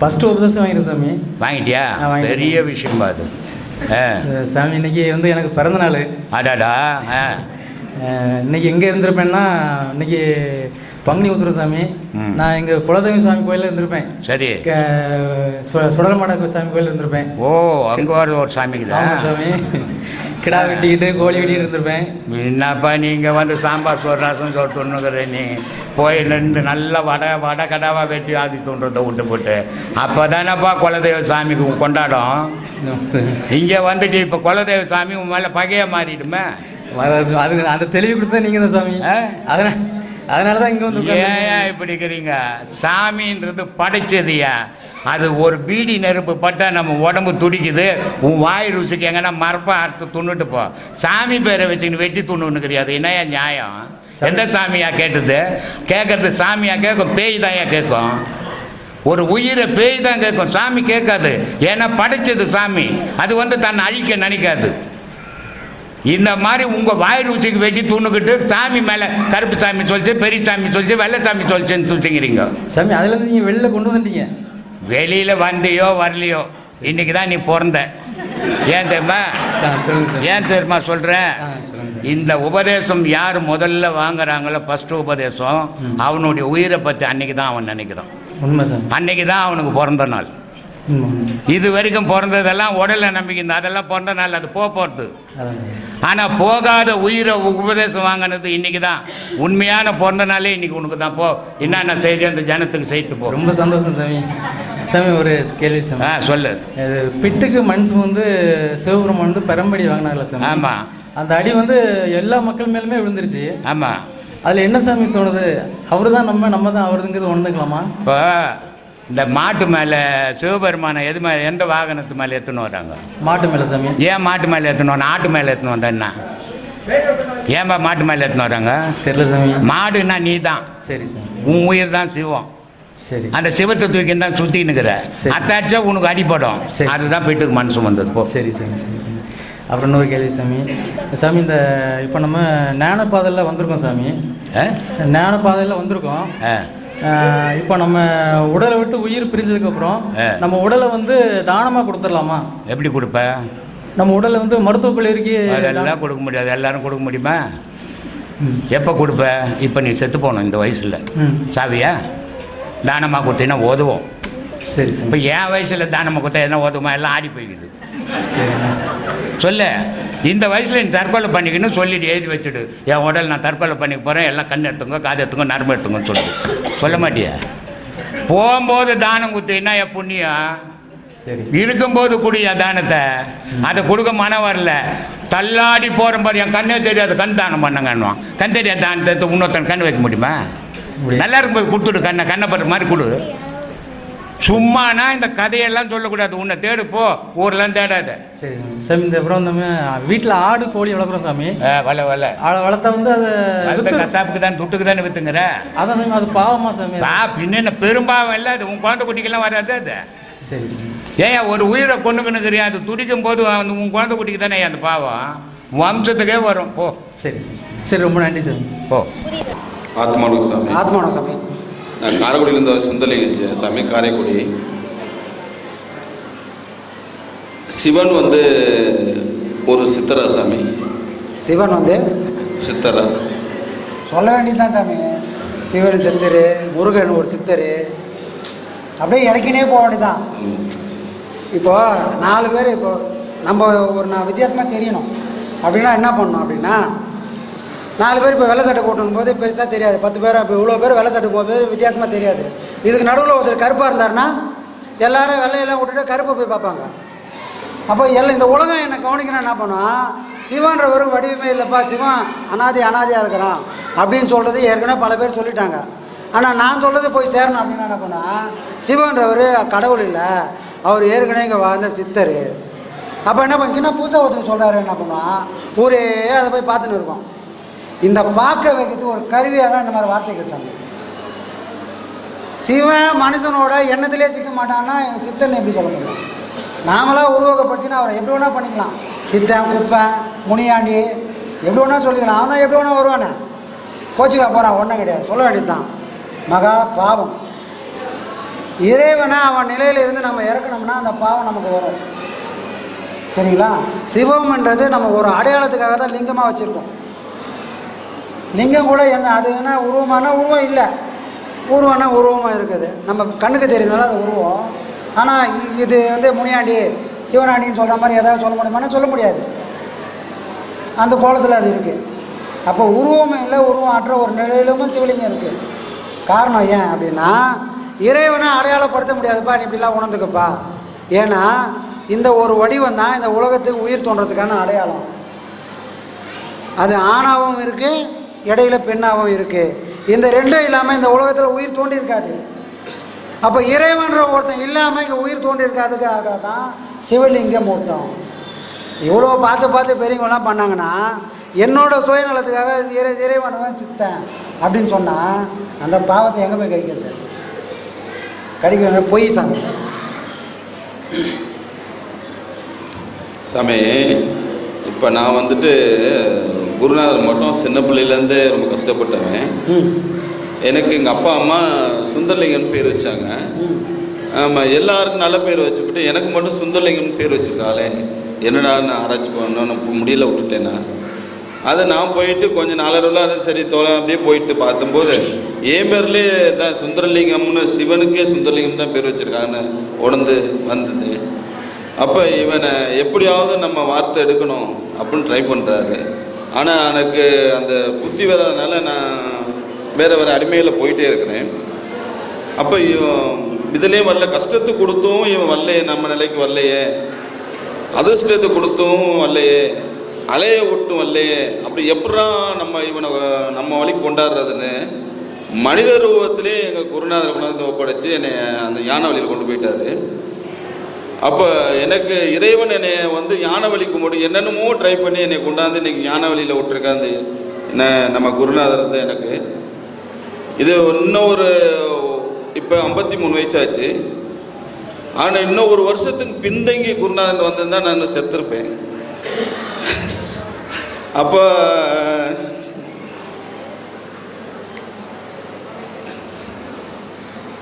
First உபதேசம் வாங்கிடுறேன் சாமி. வாங்கிட்டியா? பெரிய விஷயம் அஹ் சாமி இன்னைக்கு வந்து எனக்கு பிறந்த நாள். அடாடா இன்னைக்கு எங்கே இருந்திருப்பேன்னா இன்னைக்கு பங்குனி உத்திர சாமி. ம். நான் எங்கள் குலதெய்வ சாமி கோயிலில் இருந்திருப்பேன். சரி. சுடலமாட சாமி கோயில் இருந்திருப்பேன். ஓ அங்கே ஒரு சாமிக்குதா? ஆமாம் சாமி. கிடா வெட்டிக்கிட்டு கோழி வெட்டிக்கிட்டு இருந்திருப்பேன். என்னப்பா நீங்கள் வந்து சாம்பார் சோறு ரசம் சோறு துண்ணுக்கிற நீ? போய் ரெண்டு நல்ல வடை வடை கடாவாக வெட்டி ஆதி தூண்டுறத விட்டு போட்டு அப்போ தானேப்பா குலதெய்வ சாமிக்கு கொண்டாடும்? இங்கே வந்துட்டு இப்போ குலதெய்வ சாமி உன் மேலே பகையாக மாறிடுமே? அது அந்த தெளிவு கொடுத்தா நீங்கள் தான் சாமி? அதனால அதனால தான் இங்கே வந்து. ஏன் இப்படி இருக்கிறீங்க? சாமின்றது படைச்சதுயா அது ஒரு பீடி நெருப்பு பட்டா நம்ம உடம்பு துடிக்குது. உன் வாய் ருசிக்கு எங்கன்னா மரப்பா அறுத்து துண்ணுட்டு போ. சாமி பேரை வச்சுக்கின்னு வெட்டி துண்ணுன்னு அது என்னையா நியாயம்? எந்த சாமியா கேட்டது? கேட்கறது சாமியா கேட்கும் பேய் தான் கேட்கும் ஒரு உயிரை பேய் தான் கேட்கும் சாமி கேட்காது. ஏன்னா படைச்சது சாமி. அது வந்து தன்னை அழிக்க நினைக்காது. இந்த மாதிரி உங்கள் வாய் ருசிக்கு வெட்டி துண்ணுக்கிட்டு சாமி மேலே கருப்பு சாமி சொல்லிச்சு பெரிய சாமி சொல்லிச்சு வெள்ளை சாமி சொல்லிச்சுன்னு சுற்றிக்கிறீங்க சாமி அதுலேருந்து நீங்கள் வெளில கொண்டு வந்துட்டீங்க. வெளியில் வந்தியோ வரலையோ இன்னைக்கு தான் நீ பிறந்த. ஏன் தெரியுமா? ஏன் தெரியுமா சொல்கிறேன் இந்த உபதேசம் யார் முதல்ல வாங்குறாங்களோ ஃபஸ்ட்டு உபதேசம் அவனுடைய உயிரை பற்றி அன்னைக்கு தான் அவன் நினைக்கிறான். உண்மை சார். அன்னைக்கு தான் அவனுக்கு பிறந்த நாள். இது வரைக்கும் பிறந்ததெல்லாம் உடல்ல நம்பிக்கை இந்த அதெல்லாம் பிறந்த நாள் அது போக போகிறது ஆனால் போகாத உயிரை உபதேசம் வாங்கினது இன்னைக்கு தான். உண்மையான பிறந்த நாளே இன்னைக்கு உனக்கு தான். போ. என்னென்ன செய்தி அந்த ஜனத்துக்கு செய்யிட்டு போ. ரொம்ப சந்தோஷம் சாமி. சாமி ஒரு கேள்வி சாமி. ஆ சொல்லு. இது பிட்டுக்கு மண் சுமந்து சிவபெருமான் வந்து பெரம்படி வாங்கினார்ல சாமி. ஆமாம் அந்த அடி வந்து எல்லா மக்கள் மேலுமே விழுந்துருச்சு. ஆமாம் அதில் என்ன சாமி தோணுது? அவரு தான் நம்ம நம்ம தான் அவருதுங்கிறது உணர்ந்துக்கலாமா? இப்போ இந்த மாட்டு மேலே சிவபெருமானை எது மேலே எந்த வாகனத்து மேலே எடுத்துன்னு வராங்க? மாட்டு மேலே சாமி. ஏன் மாட்டு மேலே எடுத்துன்னு வரணும் ஆட்டு மேலே எடுத்துன்னு வந்தா என்ன? ஏன்பா மாட்டு மேலே எடுத்துன்னு வராங்க? தெரியல சாமி. மாடுன்னா நீ தான் சரி சாமி. உன் உயிர் தான் சிவம். சரி. அந்த சிவத்தை தூக்கி தான் சுற்றின்னுக்கிற. அத்தாச்சா உனக்கு அடிப்படும். அதுதான் போயிட்டு மனசு வந்தது. போ. சரி சாமி சரி சாமி. அப்புறம் இன்னொரு கேள்வி சாமி. சாமி இந்த இப்போ நம்ம ஞானப்பாதையில் வந்திருக்கோம் சாமி? ஞானப்பாதையில் வந்திருக்கோம். ஆ. இப்போ நம்ம உடலை விட்டு உயிர் பிரிஞ்சதுக்கப்புறம். நம்ம உடலை வந்து தானமாக கொடுத்துடலாமா? எப்படி கொடுப்ப? நம்ம உடலை வந்து மருத்துவக் கல்லூரிக்கு அதெல்லாம் கொடுக்க முடியாது. எல்லாரும் கொடுக்க முடியுமா? எப்போ கொடுப்ப? இப்போ நீ செத்து போகணும் இந்த வயசில். சாவியா? தானமாக கொடுத்தீங்கன்னா உதவும் சரி இப்போ என் வயசில் தானமாக கொடுத்தா என்ன உதவுமா எல்லாம் ஆடி போய்க்குது. சரிண்ணா சொல்லு. இந்த வயசில் நீ தற்கொலை பண்ணிக்கன்னு சொல்லிட்டு எழுதி வச்சுடு. என் உடல் நான் தற்கொலை பண்ணிக்க போகிறேன் எல்லாம் கண் எடுத்துங்க காது எடுத்துங்க நரம்பு எடுத்துங்கன்னு சொல்லு சொல்ல மாட்டியா? போகும்போது தானம் கொடுத்தீங்கன்னா என் புண்ணியம்? சரி. இருக்கும்போது குடியா தானத்தை? அதை கொடுக்க மனம் வரல. தள்ளாடி போகிற பாரு என் கண்ணே தெரியாது கண் தானம் பண்ணங்கன்னுவான். கண் தெரியாத தானத்தை இன்னொருத்தன் கண் வைக்க முடியுமா. நல்லா இருக்கும்போது கொடுத்துடு கண்ணை. கண்ணை படுற மாதிரி கொடு. சும்மானா இந்த கதையெல்லாம் சொல்லக்கூடாது. உன்னை தேடு போ. ஊர்லாம் தேடாத. சரி சாமி சாமி இந்த அப்புறம் நம்ம வீட்டில் ஆடு கோழி வளர்க்குறோம் சாமி. வல ஆடை வளர்த்தா வந்து அதை வித்து கசாப்புக்கு தான் துட்டுக்கு தானே வித்துங்கிற. அதான் சாமி அது பாவமா சாமி பா பின்ன என்ன பெரும்பாவம் இல்லை அது உன் குழந்தை குட்டிக்கெல்லாம் வராது அது. சரி சாமி ஏன் ஒரு உயிரை கொண்டுக்கணுங்கிறியா அது துடிக்கும் போது அந்த உன் குழந்தை குட்டிக்கு தானே அந்த பாவம்? வம்சத்துக்கே வரும். போ. சரி. சரி ரொம்ப நன்றி சாமி. போ. ஆத்மானு சாமி. ஆத்மான சாமி. நான் காரைக்குடியிலேருந்து சுந்தரலிங்க சாமி காரைக்குடி. சிவன் வந்து ஒரு சித்தரா சாமி. சிவன் வந்து? சித்தரா. சொல்ல வேண்டியதுதான் சாமி. சிவன் சித்தர் முருகன் ஒரு சித்தர். அப்படியே இறக்கினே போக வேண்டியதான் ம். இப்போ நாலு பேர் இப்போ நம்ம ஒரு நான் வித்தியாசமாக தெரியணும். அப்படின்னா என்ன பண்ணணும் அப்படின்னா நாலு பேர் இப்போ வெள்ளை சட்டை போட்டுக்கும் போது பெருசாக தெரியாது. பத்து பேர் இப்போ இவ்வளோ பேர் வெள்ளை சட்டை போகும்போது வித்தியாசமாக தெரியாது. இதுக்கு நடுவில் ஒருத்தர் கருப்பாக இருந்தாருன்னா எல்லாரும் வெள்ளையெல்லாம் விட்டுட்டு கருப்பை போய் பார்ப்பாங்க. அப்போ எல்லாம் இந்த உலகம் என்னை கவனிக்கணும் என்ன பண்ணும் சிவன்ற ஒரு வடிவமே இல்லைப்பா சிவன் அனாதி அனாதியாக இருக்கிறான் அப்படின்னு சொல்கிறது ஏற்கனவே பல பேர் சொல்லிட்டாங்க. ஆனால் நான் சொல்கிறது போய் சேரணும் அப்படின்னு என்ன பண்ணால் சிவன்றவர் கடவுள் இல்லை அவர் ஏற்கனவே இங்கே வாழ்ந்த சித்தர். அப்போ என்ன பண்ணி என்ன ஒருத்தர் சொல்கிறாரு என்ன பண்ணுவான் ஊரே அதை போய் பார்த்துன்னு இருக்கோம். இந்த பார்க்க வைக்கிறதுக்கு ஒரு கருவியாக தான் இந்த மாதிரி வார்த்தை கிடைச்சாங்க சிவன் மனுஷனோட எண்ணத்திலே சிக்க மாட்டான்னா சித்தன் எப்படி சொல்ல முடியும்? நாமளாக உருவகப்படுத்தினா அவரை எப்படி வேணால் பண்ணிக்கலாம். சித்தன் குப்பன் முனியாண்டி எப்படி வேணா சொல்லிக்கலாம். அவன் தான் எப்படி வேணா வருவானே. கோச்சிக்கா போகிறான் ஒன்றும் கிடையாது. சொல்ல வேண்டியது தான் மகா பாவம். இறைவனை அவன் நிலையில் இருந்து நம்ம இறக்கணும்னா அந்த பாவம் நமக்கு வரும். சரிங்களா? சிவம்ன்றது நம்ம ஒரு அடையாளத்துக்காக தான் லிங்கமாக வச்சுருக்கோம். லிங்கம் கூட எந்த அது என்ன உருவமான உருவம் இல்லை. உருவம்னா உருவமாக இருக்குது. நம்ம கண்ணுக்கு தெரியுதுனால அது உருவம். ஆனால் இது வந்து முனியாண்டி சிவனாண்டின்னு சொல்கிற மாதிரி ஏதாவது சொல்ல முடியுமானா சொல்ல முடியாது. அந்த கோலத்தில் அது இருக்குது அப்போ உருவம் இல்லை உருவம் அற்ற ஒரு நிலையிலுமே சிவலிங்கம் இருக்குது காரணம் ஏன் அப்படின்னா இறைவனை அடையாளப்படுத்த முடியாதுப்பா நீ இப்படிலாம் உணர்ந்துக்கப்பா. ஏன்னா இந்த ஒரு வடிவம் தான் இந்த உலகத்துக்கு உயிர் தோன்றதுக்கான அடையாளம். அது ஆணாகவும் இருக்குது இடையில பெண்ணாகவும் இருக்குது இந்த ரெண்டும் இல்லாமல் இந்த உலகத்தில் உயிர் தோண்டி இருக்காது. அப்போ இறைவன்ற ஒருத்தன் இல்லாமல் இங்கே உயிர் தோண்டி இருக்காதுக்காக தான் சிவலிங்க மூர்த்தம். இவ்வளோ பார்த்து பார்த்து பெரியவங்களாம் பண்ணாங்கன்னா என்னோட சுயநலத்துக்காக இறை இறைவனவன் சித்தன் அப்படின்னு சொன்னால் அந்த பாவத்தை எங்கே போய் கழிக்கிறது? கிடைக்க பொய் சாமி. சாமி இப்போ நான் வந்துட்டு குருநாதர் மட்டும் சின்ன பிள்ளையிலேருந்தே ரொம்ப கஷ்டப்பட்டவன். எனக்கு எங்கள் அப்பா அம்மா சுந்தரலிங்கன் பேர் வச்சாங்க. ஆமாம் எல்லாருக்கும் நல்ல பேர் வச்சுக்கிட்டு எனக்கு மட்டும் சுந்தரலிங்கன் பேர் வச்சிருக்காளே. என்னடா நான் ஆராய்ச்சி பண்ணணும் இப்போ முடியல விட்டுட்டேன்னா அதை நான் போயிட்டு கொஞ்சம் நாளடைவில் அதை சரி தோலை அப்படியே போயிட்டு பார்த்தம்போது என் பேர்லேயே தான் சுந்தரலிங்கம்னு சிவனுக்கே சுந்தரலிங்கம் தான் பேர் வச்சுருக்காங்கன்னு உணர்ந்து வந்தது. அப்போ இவனை எப்படியாவது நம்ம வார்த்தை எடுக்கணும் அப்படின்னு ட்ரை பண்ணுறாரு ஆனால் எனக்கு அந்த புத்தி வராதனால நான் வேறு வேறு அடிமையில் போயிட்டே இருக்கிறேன். அப்போ இவன் இதுலேயே வரல கஷ்டத்தை கொடுத்தும் இவன் வரலையே நம்ம நிலைக்கு வரலையே. அதிர்ஷ்டத்தை கொடுத்தும் வரலையே. அலைய விட்டும் வரலையே. அப்படி எப்படா நம்ம இவனை நம்ம வழி கொண்டாடுறதுன்னு மனித ரூபத்திலே எங்கள் குருநாதர் கொண்டாந்து ஒப்படைச்சு என்னை அந்த யானை வழியில் கொண்டு போயிட்டாரு. அப்போ எனக்கு இறைவன் என்னை வந்து யானை வழிக்கு கும்பிட்டு என்னென்னமோ ட்ரை பண்ணி என்னை கொண்டாந்து இன்னைக்கு யானை வழியில் விட்டுருக்காந்து. என்ன நம்ம குருநாதர் தான் எனக்கு. இது இன்னும் ஒரு இப்போ ஐம்பத்தி மூணு வயசாச்சு. ஆனால் இன்னும் ஒரு வருஷத்துக்கு பின்தங்கி குருநாதன் வந்திருந்தா நான் செத்துருப்பேன். அப்போ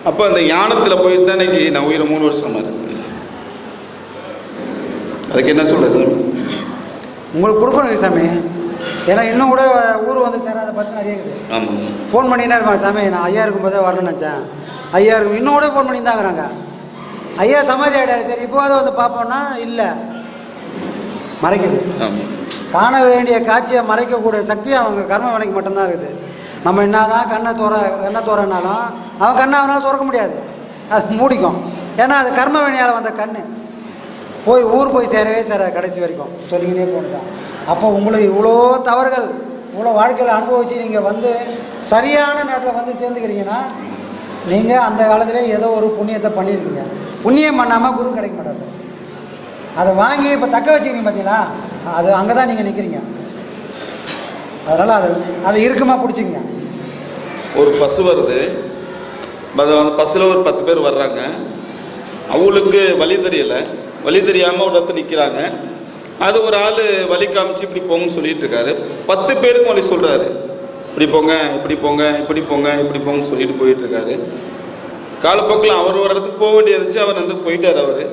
அப்போ அந்த யானத்தில் போயிட்டு தான் இன்னைக்கு நான் உயிரை மூணு வருஷமாக இருக்கு அதுக்கு என்ன சாமி உங்களுக்கு கொடுக்கணும் சாமி ஏன்னா இன்னும் கூட ஊர் வந்து சேராத பஸ் நிறைய இருக்குது. ஆமாம் ஃபோன் பண்ணினா இருப்பாங்க சாமி? நான் ஐயா இருக்கும்போதே வரணும்னு நினச்சேன். ஐயா இருக்கும் இன்னும் கூட ஃபோன் பண்ணி தாங்கிறாங்க ஐயா சமாதி ஆகிட்டாரு சரி இப்போவாது வந்து பார்ப்போம்னா இல்லை. மறைக்குது. காண வேண்டிய காட்சியை மறைக்கக்கூடிய சக்தி அவங்க கர்ம வினைக்கு மட்டும்தான் இருக்குது. நம்ம என்னதான் கண்ணை தோற கண்ணை தோறனாலும் அவன் கண்ணை அவனால் திறக்க முடியாது. அது மூடிக்கும். ஏன்னா அது கர்ம வினையால் வந்த கண் போய் ஊர் போய் சேரவே சேர கடைசி வரைக்கும். சொல்லிக்கிட்டே போனதான் அப்போ உங்களுக்கு இவ்வளோ தவறுகள் இவ்வளோ வாழ்க்கையில் அனுபவித்து நீங்கள் வந்து சரியான நேரத்தில் வந்து சேர்ந்துக்கிறீங்கன்னா நீங்கள் அந்த காலத்திலே ஏதோ ஒரு புண்ணியத்தை பண்ணியிருக்கீங்க புண்ணியம் பண்ணாமல் குரு கிடைக்க மாட்டார் அதை வாங்கி இப்போ தக்க வச்சுக்கிறீங்க பார்த்தீங்களா அது அங்கே தான் நீங்கள் நிற்கிறீங்க அதனால் அது அது இறுக்கமாக பிடிச்சிங்க ஒரு பஸ் வருது. அது அந்த பஸ்ஸில் ஒரு பத்து பேர் வர்றாங்க. அவங்களுக்கு வழி தெரியலை. வழி தெரியாமல் ஒரு இடத்துல நிற்கிறாங்க அது ஒரு ஆள் வழி காமிச்சு இப்படி போங்கன்னு சொல்லிட்டு இருக்காரு. பத்து பேருக்கும் வழி சொல்கிறாரு இப்படி போங்க இப்படி போங்க இப்படி போங்க இப்படி போங்கன்னு சொல்லிட்டு போயிட்டு இருக்காரு. காலப்போக்கில் அவர் ஒரு இடத்துக்கு போக வேண்டியது இருந்துச்சு அவர் வந்து போயிட்டார் அவர்.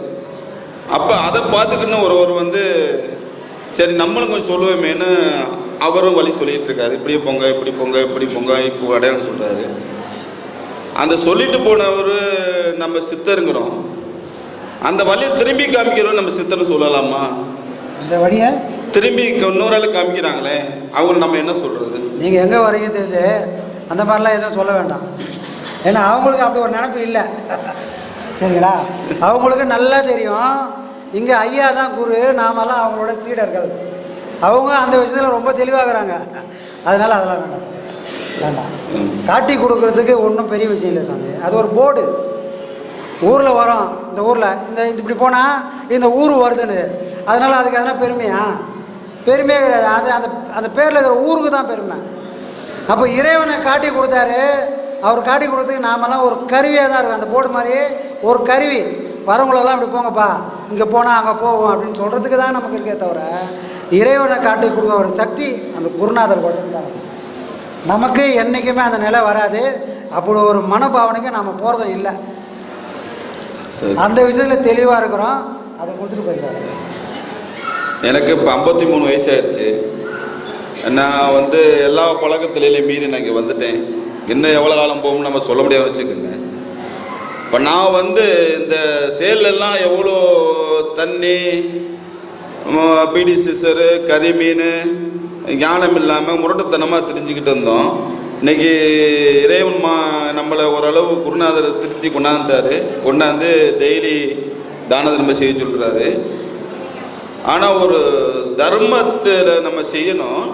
அப்போ அதை பார்த்துக்கின்னு ஒருவர் வந்து சரி நம்மளும் கொஞ்சம் சொல்லுவேமேன்னு அவரும் வழி சொல்லிட்டு இருக்காரு. இப்படியே போங்க இப்படி போங்க இப்படி போங்க இப்போ அடையாளம் சொல்கிறாரு அந்த சொல்லிட்டு போனவர் நம்ம சித்தருங்கிறோம். அந்த வழியை திரும்பி காமிக்கிறோம் நம்ம சித்தர்னு சொல்லலாமா? இந்த வழியை? திரும்பி இன்னொரு ஆள் காமிக்கிறாங்களே அவங்கள நம்ம என்ன சொல்கிறது நீங்கள் எங்கே வரீங்க தெரியுது? அந்த மாதிரிலாம் எதுவும் சொல்ல வேண்டாம். ஏன்னா அவங்களுக்கு அப்படி ஒரு நினப்பு இல்லை. சரிங்களா? அவங்களுக்கு நல்லா தெரியும். இங்கே ஐயா தான் குரு நாமெல்லாம் அவங்களோட சீடர்கள். அவங்க அந்த விஷயத்தில் ரொம்ப தெளிவாகிறாங்க. அதனால் அதெல்லாம் வேண்டாம். வேண்டாம். காட்டி கொடுக்கறதுக்கு ஒன்றும் பெரிய விஷயம் இல்லை சாமி. அது ஒரு போர்டு. ஊரில் வரோம். இந்த ஊரில். இந்த இப்படி போனால் இந்த ஊர் வருதுன்னு. அதனால் அதுக்கு எதனா பெருமையா? பெருமையே கிடையாது. அது அந்த அந்த பேரில் இருக்கிற ஊருக்கு தான் பெருமை. அப்போ இறைவனை காட்டி கொடுத்தாரு. அவர் காட்டி கொடுத்ததுக்கு நாமெல்லாம் ஒரு கருவியாக தான் இருக்கும். அந்த போர்டு மாதிரி ஒரு கருவி. வரவங்களெல்லாம் இப்படி போங்கப்பா. இங்கே போனால் அங்கே போவோம் அப்படின்னு சொல்கிறதுக்கு தான் நமக்கு இருக்கே தவிர இறைவனை காட்டி கொடுக்க ஒரு சக்தி அந்த குருநாதர் கோட்டம் தான். நமக்கு என்றைக்குமே அந்த நிலை வராது. அப்படி ஒரு மனபாவனைக்கு நம்ம போகிறதும் இல்லை. அந்த விஷயத்தில் தெளிவாக இருக்கிறோம். அதை கொடுத்துட்டு போயிருக்காரு எனக்கு இப்போ ஐம்பத்தி மூணு வயசு ஆயிடுச்சு நான் வந்து எல்லா பழக்கத்திலையும் மீறி நான் இங்கே வந்துட்டேன். இன்னும் எவ்வளோ காலம் போகும்னு நம்ம சொல்ல முடியாது வச்சுக்கோங்க. இப்போ நான் வந்து இந்த சேலெல்லாம் எவ்வளோ தண்ணி பீடி சிசரு கறி மீன் ஞானம் இல்லாமல் முரட்டுத்தனமாக தெரிஞ்சுக்கிட்டு இருந்தோம். இன்னைக்கு இறைவன் மா நம்மளை ஓரளவு குருநாதர் திருத்தி கொண்டாந்தாரு கொண்டாந்து டெய்லி தான தர்மம் செய்ய சொல்கிறாரு ஆனால் ஒரு தர்மத்தில் நம்ம செய்யணும்.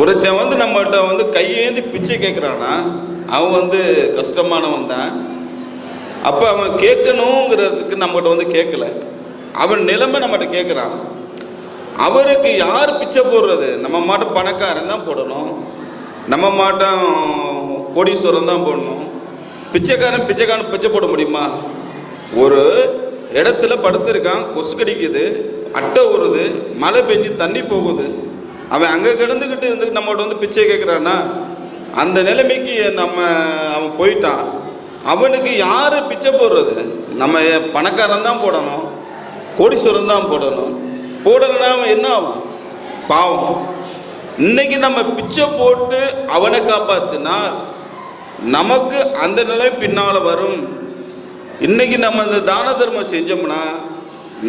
ஒருத்தன் வந்து நம்மகிட்ட வந்து கையேந்தி பிச்சை கேட்குறானா அவன் வந்து கஷ்டமானவன் தான். அப்போ அவன் கேட்கணுங்கிறதுக்கு நம்மகிட்ட வந்து கேட்கல. அவன் நிலைமை நம்மகிட்ட கேட்குறான் அவருக்கு யார் பிச்சை போடுறது? நம்ம மாட்டு பணக்காரன் தான் போடணும். நம்ம மாட்டம் கோடீஸ்வரம் தான் போடணும். பிச்சைக்காரன் பிச்சைக்காரன் பிச்சை போட முடியுமா? ஒரு இடத்துல படுத்திருக்கான் கொசு கடிக்குது அட்டை ஊறுது மழை பெஞ்சு தண்ணி போகுது. அவன் அங்கே கிடந்துக்கிட்டு இருந்து நம்மகிட்ட வந்து பிச்சை கேட்குறான்னா அந்த நிலைமைக்கு நம்ம அவன் போயிட்டான். அவனுக்கு யார் பிச்சை போடுறது? நம்ம பணக்காரன் தான் போடணும் கோடீஸ்வரன் தான் போடணும். போடலைன்னா அவன் என்ன ஆகும் பாவம். இன்னைக்கு நம்ம பிச்சை போட்டு அவனை காப்பாத்தினா நமக்கு அந்த நிலை பின்னால் வரும். இன்னைக்கு நம்ம இந்த தான தர்மம் செஞ்சோம்னா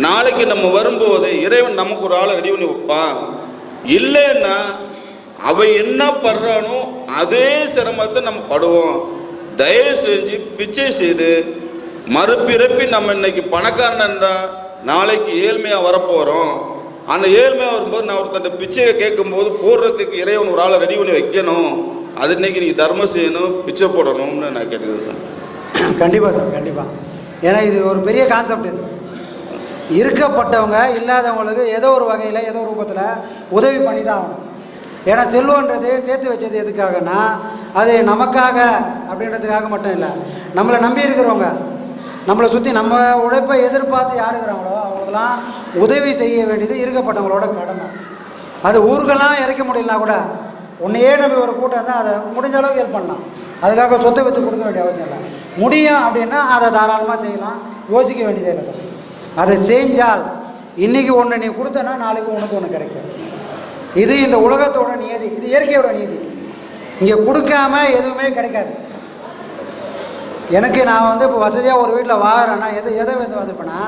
நாளைக்கு நம்ம வரும்போது இறைவன் நமக்கு ஒரு ஆளை ரெடி பண்ணி வைப்பான். இல்லைன்னா அவன் என்ன படுறானோ அதே சிரமத்தை நம்ம படுவோம். தயவு செஞ்சு பிச்சை செய்து மறுபிறப்பி நம்ம இன்னைக்கு பணக்காரன் இருந்தால் நாளைக்கு ஏழ்மையாக வரப்போகிறோம் அந்த ஏழ்மையாக வரும்போது நான் ஒருத்தன் பிச்சையை கேட்கும்போது போடுறதுக்கு இறைவன் ஒரு ஆளை ரெடி பண்ணி வைக்கணும். அது இன்னைக்கு நீங்கள் தர்மம் செய்யணும் பிச்சை போடணும்னு நான் கேட்டுக்கிறேன் சார். கண்டிப்பாக சார் கண்டிப்பாக ஏன்னா இது ஒரு பெரிய கான்செப்ட் இது. இருக்கப்பட்டவங்க இல்லாதவங்களுக்கு ஏதோ ஒரு வகையில் ஏதோ ரூபத்தில் உதவி பண்ணி தான் ஆகணும். ஏன்னா செல்வன்றது சேர்த்து வச்சது எதுக்காகனா அது நமக்காக அப்படின்றதுக்காக மட்டும் இல்லை. நம்மளை நம்பி இருக்கிறவங்க நம்மளை சுற்றி நம்ம உழைப்பை எதிர்பார்த்து யார் இருக்கிறாங்களோ இருக்கிறவங்களுக்கெல்லாம் உதவி செய்ய வேண்டியது இருக்கப்பட்டவங்களோட கடமை. அது ஊருக்கெல்லாம் இறக்க முடியலனா கூட உன்னையே நம்பி ஒரு கூட்டம் இருந்தால் அதை முடிஞ்ச அளவுக்கு ஹெல்ப் பண்ணலாம். அதுக்காக சொத்தை விற்று கொடுக்க வேண்டிய அவசியம் இல்லை. முடியும் அப்படின்னா அதை தாராளமாக செய்யலாம். யோசிக்க வேண்டியதே இல்லை சார். அதை செஞ்சால் இன்னைக்கு ஒன்று நீ கொடுத்தனா நாளைக்கு உனக்கு ஒன்று கிடைக்கும். இது இந்த உலகத்தோட நியதி. இது இயற்கையோட நியதி. இங்கே கொடுக்காம எதுவுமே கிடைக்காது. எனக்கு நான் வந்து இப்போ வசதியாக ஒரு வீட்டில் வாங்குறேன்னா எது எதை வந்து வந்துப்பேன்னா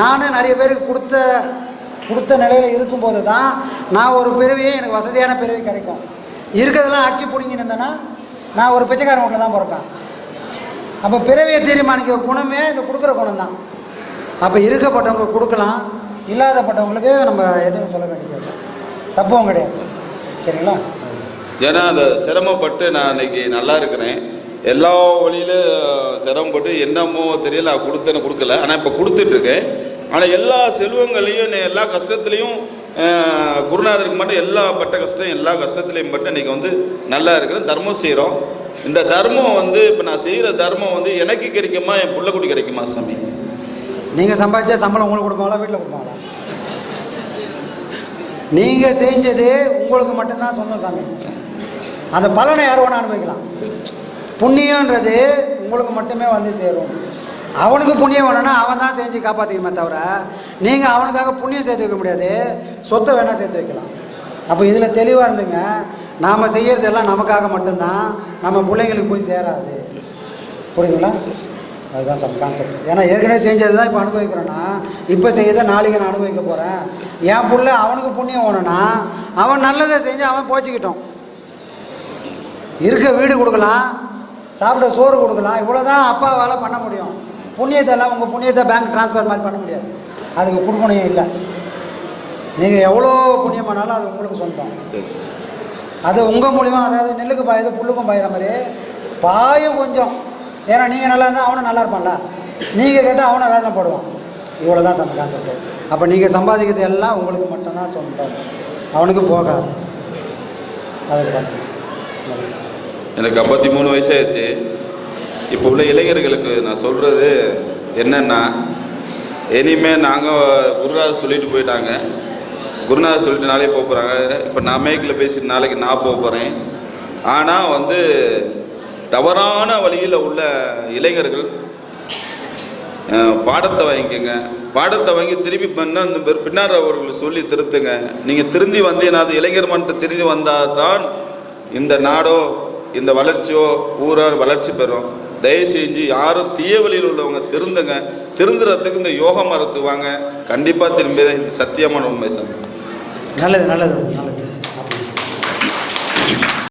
நானும் நிறைய பேருக்கு கொடுத்த கொடுத்த நிலையில் இருக்கும்போது தான் நான் ஒரு பிறவியே எனக்கு வசதியான பிறவி கிடைக்கும். இருக்கிறதெல்லாம் அடிச்சு பிடிங்கின்னு இருந்தேன்னா நான் ஒரு பிச்சைக்காரன் வீட்டில் தான் பிறப்பேன். அப்போ பிறவியை தீர்மானிக்கிற குணமே இந்த கொடுக்குற குணம் தான். அப்போ இருக்கப்பட்டவங்க கொடுக்கலாம் இல்லாதப்பட்டவங்களுக்கு நம்ம எதுவும் சொல்ல வேண்டியது தப்பும் கிடையாது. சரிங்களா? ஏன்னா அந்த சிரமப்பட்டு நான் இன்னைக்கு நல்லா இருக்கிறேன். எல்லா வழியிலும் சிரமப்பட்டு என்னமோ தெரியல நான் கொடுத்தேன்னு கொடுக்கல. ஆனால் இப்போ கொடுத்துட்ருக்கேன். ஆனால் எல்லா செல்வங்களையும் எல்லா கஷ்டத்துலேயும் குருநாதருக்கு மட்டும் எல்லா பட்ட கஷ்டம் எல்லா கஷ்டத்துலேயும் மட்டும் இன்னைக்கு வந்து நல்லா இருக்கிறேன் தர்மம் செய்கிறோம் இந்த தர்மம் வந்து இப்போ நான் செய்கிற தர்மம் வந்து எனக்கு கிடைக்குமா என் பிள்ளைக்குடி கிடைக்குமா சாமி? நீங்கள் சம்பாதிச்சா சம்பளம் உங்களுக்கு கொடுப்பாங்களா வீட்டில் கொடுப்பாங்களா? நீங்கள் செஞ்சது உங்களுக்கு மட்டும்தான் சொந்தம் சாமி. அந்த பலனை யார் வேணா அனுபவிக்கலாம். புண்ணியன்றது உங்களுக்கு மட்டுமே வந்து சேரும். அவனுக்கு புண்ணியம் வேணும்னா அவன் தான் செஞ்சு காப்பாற்றிக்கணுமே தவிர நீங்கள் அவனுக்காக புண்ணியம் சேர்த்து வைக்க முடியாது. சொத்தை வேணால் சேர்த்து வைக்கலாம். அப்போ இதில் தெளிவாக இருந்துங்க. நாம் செய்கிறது எல்லாம் நமக்காக மட்டும்தான். நம்ம பிள்ளைங்களுக்கு போய் சேராது. புரியுதுங்களா? அதுதான் சார் கான்செப்ட் ஏன்னா ஏற்கனவே செஞ்சது தான் இப்போ அனுபவிக்கிறேன்னா இப்போ செய்யறதை நாளைக்கு நான் அனுபவிக்க போகிறேன் என் புள்ள அவனுக்கு புண்ணியம் வேணும்னா அவன் நல்லதை செஞ்சு அவன் போச்சுக்கிட்டோம் இருக்க வீடு கொடுக்கலாம். சாப்பிட சோறு கொடுக்கலாம். இவ்வளோ தான் அப்பாவால் பண்ண முடியும். புண்ணியத்தை எல்லாம் உங்கள் புண்ணியத்தை பேங்க் ட்ரான்ஸ்ஃபர் மாதிரி பண்ண முடியாது. அதுக்கு கொடுக்கணும் இல்லை. நீங்கள் எவ்வளோ புண்ணியம் பண்ணாலும் அது உங்களுக்கு சொந்தம். அது உங்கள் மூலிமா அதாவது நெல்லுக்கு பாயுது புல்லுக்கும் பாயிற மாதிரி. பாயும் கொஞ்சம். ஏன்னா நீங்கள் நல்லா இருந்தால் அவனும் நல்லா இருப்பான்ல. நீங்கள் கேட்டால் அவனை வேதனை போடுவான். இவ்வளோ தான் சம்ப கான்செப்ட் அப்போ நீங்கள் சம்பாதிக்கிறது எல்லாம் உங்களுக்கு மட்டும்தான் சொந்தம். அவனுக்கு போகாது. அதுக்கு பார்த்துக்கணும். எனக்கு ஐம்பத்தி மூணு வயசாகிடுச்சு இப்போ உள்ள இளைஞர்களுக்கு நான் சொல்கிறது என்னென்னா இனிமேல் நாங்கள் குருநாதர் சொல்லிட்டு போயிட்டாங்க. குருநாதர் சொல்லிட்டு நாளே போக போகிறாங்க இப்போ நான் மேய்க்கில் பேசிட்டு நாளைக்கு நான் போக போகிறேன் ஆனால் வந்து தவறான வழியில் உள்ள இளைஞர்கள் பாடத்தை வாங்கிக்கோங்க. பாடத்தை வாங்கி திரும்பி பண்ண அந்த பிற- பின்னார் அவர்களுக்கு சொல்லி திருத்துங்க. நீங்கள் திருந்தி வந்தீங்கன்னா அது இளைஞர் மட்டும் திருந்தி வந்தால் தான் இந்த நாடோ இந்த வளர்ச்சியோ ஊராக வளர்ச்சி பெறும். தயவு செஞ்சு யாரும் தீய வழியில் உள்ளவங்க திருந்துங்க. திருந்துறதுக்கு இந்த யோக மரத்து வாங்க கண்டிப்பாக திரும்பி இது சத்தியமான உண்மை சார். நல்லது நல்லது நல்லது.